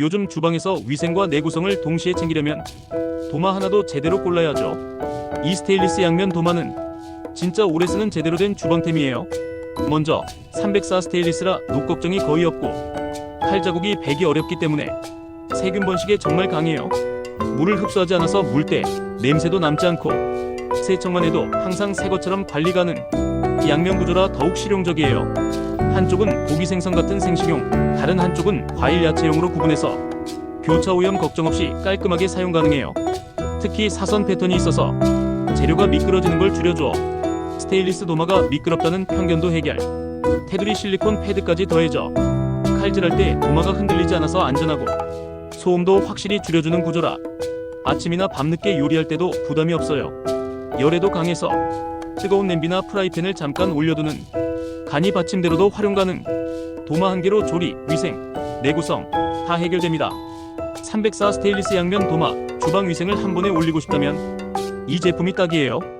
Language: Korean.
요즘 주방에서 위생과 내구성을 동시에 챙기려면 도마 하나도 제대로 골라야죠. 이 스테인리스 양면 도마는 진짜 오래 쓰는 제대로 된 주방템이에요. 먼저 304 스테인리스라 녹 걱정이 거의 없고 칼 자국이 배기 어렵기 때문에 세균 번식에 정말 강해요. 물을 흡수하지 않아서 물때 냄새도 남지 않고 세척만 해도 항상 새 것처럼 관리 가능. 양면 구조라 더욱 실용적이에요. 한쪽은 고기 생선 같은 생식용, 다른 한쪽은 과일 야채용으로 구분해서 교차 오염 걱정 없이 깔끔하게 사용 가능해요. 특히 사선 패턴이 있어서 재료가 미끄러지는 걸 줄여줘. 스테인리스 도마가 미끄럽다는 편견도 해결. 테두리 실리콘 패드까지 더해져. 칼질할 때 도마가 흔들리지 않아서 안전하고 소음도 확실히 줄여주는 구조라 아침이나 밤늦게 요리할 때도 부담이 없어요. 열에도 강해서 뜨거운 냄비나 프라이팬을 잠깐 올려두는 간이 받침대로도 활용 가능. 도마 한 개로 조리, 위생, 내구성 다 해결됩니다. 304 스테인리스 양면 도마 주방 위생을 한 번에 올리고 싶다면 이 제품이 딱이에요.